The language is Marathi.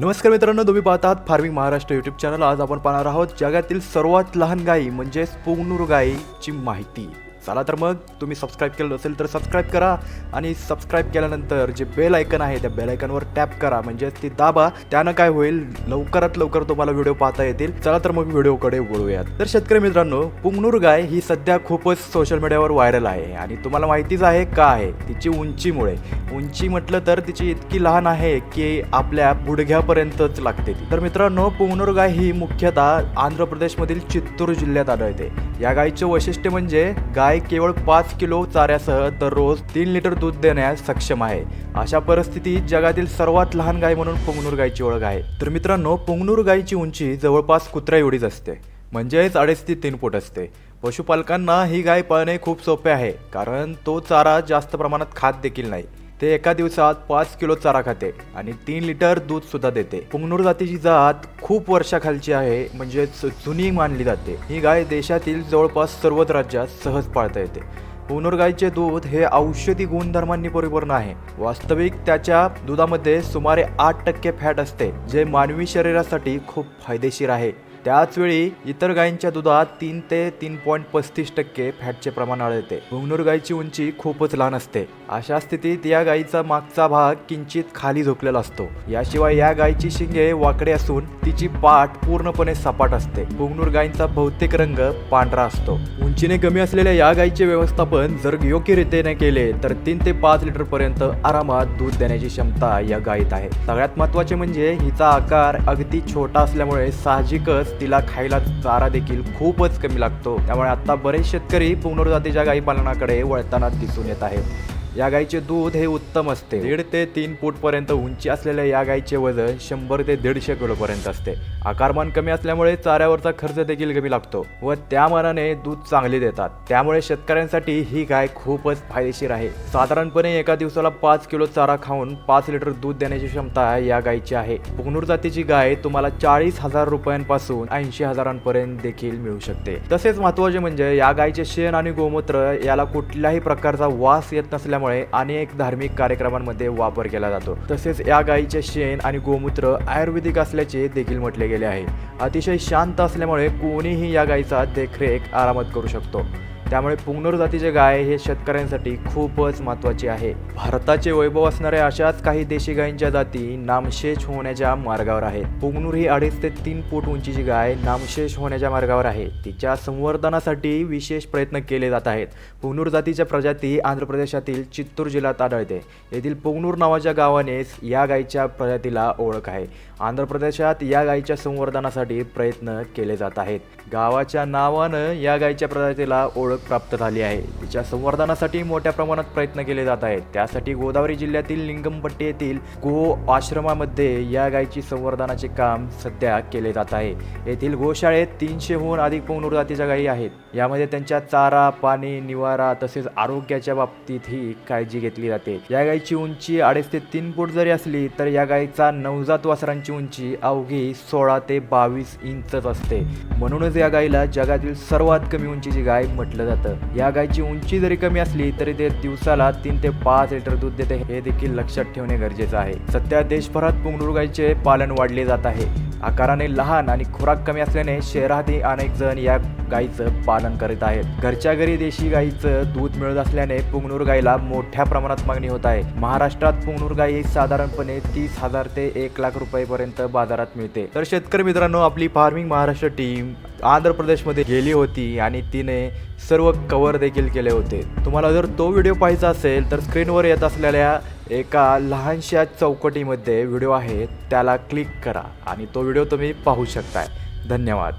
नमस्कार मित्रांनो तुम्ही पाहतात फार्मिंग महाराष्ट्र यूट्यूब चॅनल आज आपण पाहणार आहोत जगातील सर्वात लहान गाई म्हणजेच पोंगनूर गायीची माहिती. चला तर मग तुम्ही सबस्क्राईब केलं असेल तर सबस्क्राईब करा आणि सबस्क्राईब केल्यानंतर जे बेल आयकन आहे त्या बेल आयकनवर टॅप करा. म्हणजेच ती दाबा त्यानं काय होईल लवकरात लवकर तुम्हाला व्हिडिओ पाहता येतील. चला तर मग व्हिडिओकडे वळूयात. तर शेतकरी मित्रांनो पुंगनूर गाय ही सध्या खूपच सोशल मीडियावर व्हायरल आहे. आणि तुम्हाला माहितीच आहे का आहे? तिची उंचीमुळे. उंची म्हटलं तर तिची इतकी लहान आहे की आपल्या गुडघ्यापर्यंतच लागते ती. तर मित्रांनो पुंगनूर गाय ही मुख्यतः आंध्र प्रदेशमधील चित्तूर जिल्ह्यात आढळते. या गायीचे वैशिष्ट्य म्हणजे गाय केवळ पाच किलो चाऱ्यासह दररोज तीन लिटर दूध देण्यास सक्षम आहे. अशा परिस्थितीत जगातील सर्वात लहान गाय म्हणून पुंगनूर गायची ओळख आहे. तर मित्रांनो पुंगनूर गायची उंची जवळपास कुत्रा एवढीच असते. म्हणजेच अडीच ते तीन फूट असते. पशुपालकांना ही गाय पाळणे खूप सोपे आहे कारण तो चारा जास्त प्रमाणात खात देखील नाही. ते एका दिवसात पाच किलो चारा खाते आणि तीन लिटर दूध सुद्धा देते. पुंगनूर जातीची जात खूप वर्षाखालची आहे म्हणजेच जुनी मानली जाते. ही गाय देशातील जवळपास सर्वच राज्यात सहज पाळता येते. पुंगनूर गायीचे दूध हे औषधी गुणधर्मांनी परिपूर्ण आहे. वास्तविक त्याच्या दुधामध्ये सुमारे आठ टक्के फॅट असते जे मानवी शरीरासाठी खूप फायदेशीर आहे. त्याचवेळी इतर गायींच्या दुधात तीन ते तीन पॉईंट पस्तीस टक्के फॅटचे प्रमाण आढळते. घुंगणूर गायीची उंची खूपच लहान असते. अशा स्थितीत या गायीचा मागचा भाग किंचित खाली झोकलेला असतो. याशिवाय या गायीची शिंगे वाकडे असून तिची पाठ पूर्णपणे सपाट असते. घुंगणूर गायींचा बहुतेक रंग पांढरा असतो. उंचीने कमी असलेल्या या गायीचे व्यवस्थापन जर योग्य रीतीने केले तर तीन ते पाच लिटर पर्यंत आरामात दूध देण्याची क्षमता या गायीत आहे. सगळ्यात महत्त्वाचे म्हणजे हिचा आकार अगदी छोटा असल्यामुळे साहजिकच तिला खायला चारा देखील खूपच कमी लागतो. त्यामुळे आता बरेच शेतकरी पुनर्जातीच्या गाई गायी पालनाकडे वळताना दिसून येत आहेत. या गायीचे दूध हे उत्तम असते. दीड ते तीन फूट पर्यंत उंची असलेल्या या गायीचे वजन शंभर ते दीडशे किलो पर्यंत असते आकारमान कमी असल्यामुळे चाऱ्यावरचा खर्च देखील कमी लागतो व त्या मानाने दूध चांगले देतात. त्यामुळे शेतकऱ्यांसाठी ही गाय खूपच फायदेशीर आहे. साधारणपणे एका दिवसाला पाच किलो चारा खाऊन पाच लिटर दूध देण्याची क्षमता या गायीची आहे. पुगनूर जातीची गाय तुम्हाला चाळीस हजार रुपयांपासून ऐंशी हजारांपर्यंत देखील मिळू शकते. तसेच महत्त्वाचे म्हणजे या गायीचे शेण आणि गोमूत्र याला कुठल्याही प्रकारचा वास येत नसल्यामुळे अनेक धार्मिक कार्यक्रमांमध्ये वापर केला जातो. तसेच या गायीचे शेण आणि गोमूत्र आयुर्वेदिक असल्याचे देखील म्हटले गेले आहे. अतिशय शांत असल्यामुळे कोणीही या गायीचा देखरेख आरामात करू शकतो. त्यामुळे पुंगनूर जातीचे गाय हे शेतकऱ्यांसाठी खूपच महत्त्वाचे आहे. भारताचे वैभव असणाऱ्या अशाच काही देशी गायींच्या जाती नामशेष होण्याच्या मार्गावर आहेत. पुंगनूर ही अडीच ते तीन फूट उंचीची गाय नामशेष होण्याच्या मार्गावर आहे. तिच्या संवर्धनासाठी विशेष प्रयत्न केले जात आहेत. पुंगनूर जातीच्या प्रजाती आंध्र प्रदेशातील चित्तूर जिल्ह्यात आढळते. येथील पुंगनूर नावाच्या गावानेच या गायीच्या प्रजातीला ओळख आहे. आंध्र प्रदेशात या गायीच्या संवर्धनासाठी प्रयत्न केले जात आहेत. गावाच्या नावानं या गायीच्या प्रजातीला ओळख प्राप्त झाली आहे. नदीच्या संवर्धनासाठी मोठ्या प्रमाणात प्रयत्न केले जात आहेत. त्यासाठी गोदावरी जिल्ह्यातील लिंगमपट्टी येथील गो आश्रमामध्ये या गायीची संवर्धनाचे काम सध्या केले जात आहे. येथील गोशाळेत तीनशेहून अधिक पुंगनूर जातीच्या गायी आहेत. यामध्ये त्यांच्या चारा पाणी निवारा तसेच आरोग्याच्या बाबतीतही काळजी घेतली जाते. या गायीची उंची अडीच ते तीन फूट जरी असली तर या गायीचा नवजात वासरांची उंची अवघी सोळा ते बावीस इंचच असते. म्हणूनच या गायीला जगातील सर्वात कमी उंचीची गाय म्हटलं जातं. या गायची उंची जरी कमी असली तरी ते दिवसाला तीन ते पाच लिटर दूध देते. हे देखील लक्षात ठेवणे गरजेचं आहे. सध्या देशभरात पुंगनूर गायीचे पालन वाढले जात आहे. आकाराने लहान आणि खुराक कमी असल्याने शहरातही अनेक जण या गायीचं पालन करीत आहेत. घरच्या घरी देशी गायीचं दूध मिळत असल्याने पुंगनूर गायीला मोठ्या प्रमाणात मागणी होत आहे. महाराष्ट्रात पुंगनूर गायी साधारणपणे तीस हजार ते एक लाख रुपयेपर्यंत बाजारात मिळते. तर शेतकरी मित्रांनो आपली फार्मिंग महाराष्ट्र टीम आंध्र प्रदेशमध्ये गेली होती आणि तिने सर्व कवर देखील केले होते. तुम्हाला जर तो व्हिडिओ पाहायचा असेल तर स्क्रीनवर येत असलेल्या एका लहानशा चौकटीमध्ये व्हिडिओ आहे त्याला क्लिक करा आणि तो व्हिडिओ तुम्ही पाहू शकताय. धन्यवाद.